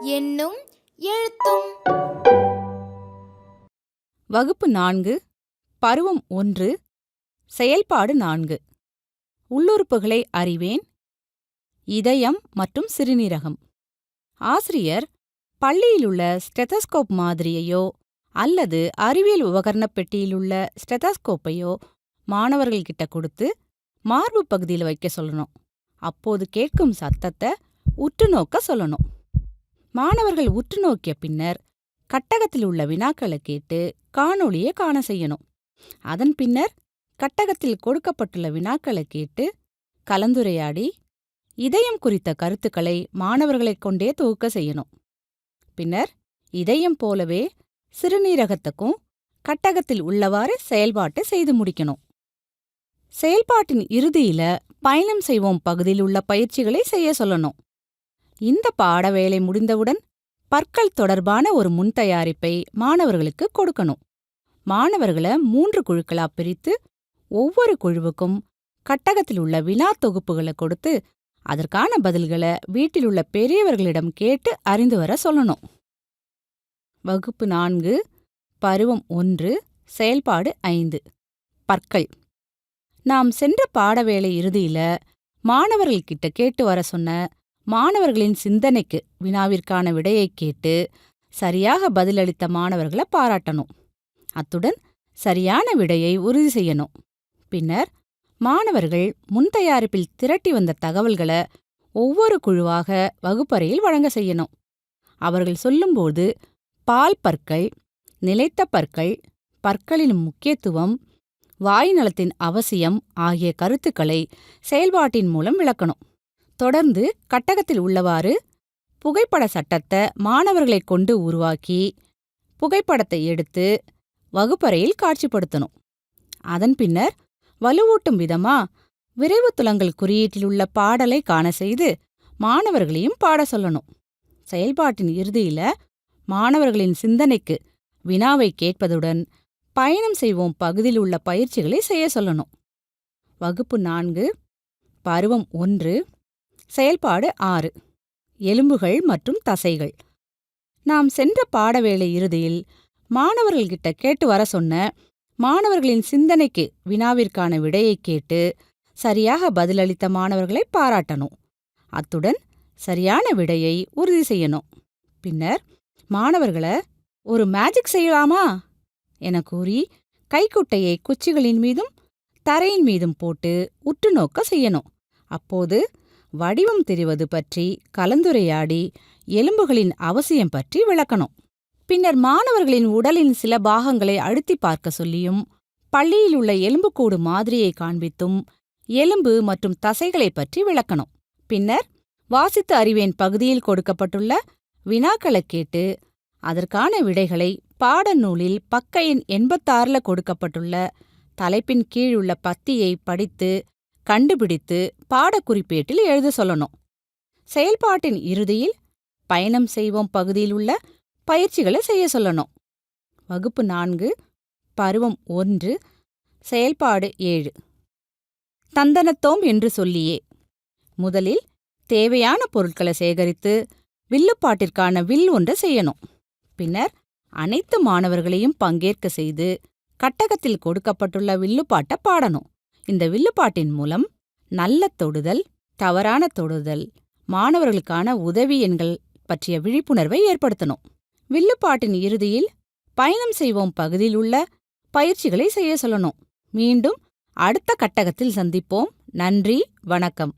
என்னும் எழுத்தும் வகுப்பு நான்கு பருவம் ஒன்று செயல்பாடு நான்கு. உள்ளுறுப்புகளை அறிவேன். இதயம் மற்றும் சிறுநீரகம். ஆசிரியர் பள்ளியிலுள்ள ஸ்டெதஸ்கோப் மாதிரியையோ அல்லது அறிவியல் உபகரணப் பெட்டியிலுள்ள ஸ்டெதஸ்கோப்பையோ மாணவர்கள்கிட்ட கொடுத்து மார்பு பகுதியில் வைக்க சொல்லணும். அப்போது கேட்கும் சத்தத்தை உற்று நோக்க சொல்லணும். மாணவர்கள் உற்று நோக்கிய பின்னர் கட்டகத்தில் உள்ள வினாக்களை கேட்டு காணொளியை காண செய்யணும். அதன் பின்னர் கட்டகத்தில் கொடுக்கப்பட்டுள்ள வினாக்களை கேட்டு கலந்துரையாடி இதயம் குறித்த கருத்துக்களை மாணவர்களைக் கொண்டே தொகுக்க செய்யணும். பின்னர் இதயம் போலவே சிறுநீரகத்துக்கும் கட்டகத்தில் உள்ளவாறு செயல்பாட்டை செய்து முடிக்கணும். செயல்பாட்டின் இறுதியில பயணம் செய்வோம் பகுதியில் உள்ள பயிற்சிகளை செய்ய சொல்லணும். இந்த பாட வேலை முடிந்தவுடன் பற்கள் தொடர்பான ஒரு முன்தயாரிப்பை மாணவர்களுக்கு கொடுக்கணும். மாணவர்களை மூன்று குழுக்களா பிரித்து ஒவ்வொரு குழுவுக்கும் கட்டகத்தில் உள்ள வினா தொகுப்புகளை கொடுத்து அதற்கான பதில்களை வீட்டில் உள்ள பெரியவர்களிடம் கேட்டு அறிந்து வர சொல்லணும். வகுப்பு நான்கு பருவம் ஒன்று செயல்பாடு ஐந்து. பற்கள். நாம் சென்ற பாடவேளை இறுதியில மாணவர்கள்கிட்ட கேட்டு வர சொன்ன மாணவர்களின் சிந்தனைக்கு வினாவிற்கான விடையைக் கேட்டு சரியாக பதிலளித்த மாணவர்களை பாராட்டணும். அத்துடன் சரியான விடையை உறுதி செய்யணும். பின்னர் மாணவர்கள் முன்தயாரிப்பில் திரட்டி வந்த தகவல்களை ஒவ்வொரு குழுவாக வகுப்பறையில் வழங்க செய்யணும். அவர்கள் சொல்லும்போது பால் பற்கள் நிலைத்த பற்கள் பற்களின் முக்கியத்துவம் வாய் நலத்தின் அவசியம் ஆகிய கருத்துக்களை செயல்பாட்டின் மூலம் விளக்கணும். தொடர்ந்து கட்டகத்தில் உள்ளவாறு புகைப்பட சட்டத்தை மாணவர்களைக் கொண்டு உருவாக்கி புகைப்படத்தை எடுத்து வகுப்பறையில் காட்சிப்படுத்தணும். அதன் பின்னர் வலுவூட்டும் விதமா விரைவு துலங்கல் குறியீட்டில் உள்ள பாடலை காண செய்து மாணவர்களையும் பாட சொல்லணும். செயல்பாட்டின் இறுதியில மாணவர்களின் சிந்தனைக்கு வினாவை கேட்பதுடன் பயணம் செய்வோம் பகுதியில் உள்ள பயிற்சிகளை செய்ய சொல்லணும். வகுப்பு நான்கு பருவம் ஒன்று செயல்பாடு ஆறு எலும்புகள் மற்றும் தசைகள். நாம் சென்ற பாடவேளை இறுதியில் மாணவர்கள்கிட்ட கேட்டு வர சொன்ன மாணவர்களின் சிந்தனைக்கு வினாவிற்கான விடையைக் கேட்டு சரியாக பதிலளித்த மாணவர்களை பாராட்டணும். அத்துடன் சரியான விடையை உறுதி செய்யணும். பின்னர் மாணவர்களை ஒரு மேஜிக் செய்யலாமா? என கூறி கைக்குட்டையை குச்சிகளின் மீதும் தரையின் மீதும் போட்டு உற்று நோக்க செய்யணும். அப்போது வடிவம் தெரிவது பற்றி கலந்துரையாடி எலும்புகளின் அவசியம் பற்றி விளக்கணும். பின்னர் மாணவர்களின் உடலின் சில பாகங்களை அழுத்தி பார்க்க சொல்லியும் பள்ளியில் உள்ள எலும்புக்கூடு மாதிரியை காண்பித்தும் எலும்பு மற்றும் தசைகளைப் பற்றி விளக்கணும். பின்னர் வாசித்து அறிவேன் பகுதியில் கொடுக்கப்பட்டுள்ள வினாக்களைக் கேட்டு அதற்கான விடைகளை பாடநூலில் பக்க எண் எண்பத்தாறுல கொடுக்கப்பட்டுள்ள தலைப்பின் கீழுள்ள பத்தியை படித்து கண்டுபிடித்து பாடக்குறிப்பேட்டில் எழுத சொல்லணும். செயல்பாட்டின் இறுதியில் பயணம் செய்வோம் பகுதியில் உள்ள பயிற்சிகளை செய்ய சொல்லணும். வகுப்பு நான்கு பருவம் ஒன்று செயல்பாடு ஏழு. தந்தனத்தோம் என்று சொல்லியே. முதலில் தேவையான பொருட்களை சேகரித்து வில்லுப்பாட்டிற்கான வில் ஒன்றை செய்யணும். பின்னர் அனைத்து மாணவர்களையும் பங்கேற்க செய்து கட்டகத்தில் கொடுக்கப்பட்டுள்ள வில்லுப்பாட்டை பாடணும். இந்த வில்லுப்பாட்டின் மூலம் நல்ல தொடுதல் தவறான தொடுதல் மாணவர்களுக்கான உதவி எண்கள் பற்றிய விழிப்புணர்வை ஏற்படுத்தணும். வில்லுப்பாட்டின் இறுதியில் பயணம் செய்வோம் பகுதியில் உள்ள பயிற்சிகளை செய்ய சொல்லணும். மீண்டும் அடுத்த கட்டகத்தில் சந்திப்போம். நன்றி வணக்கம்.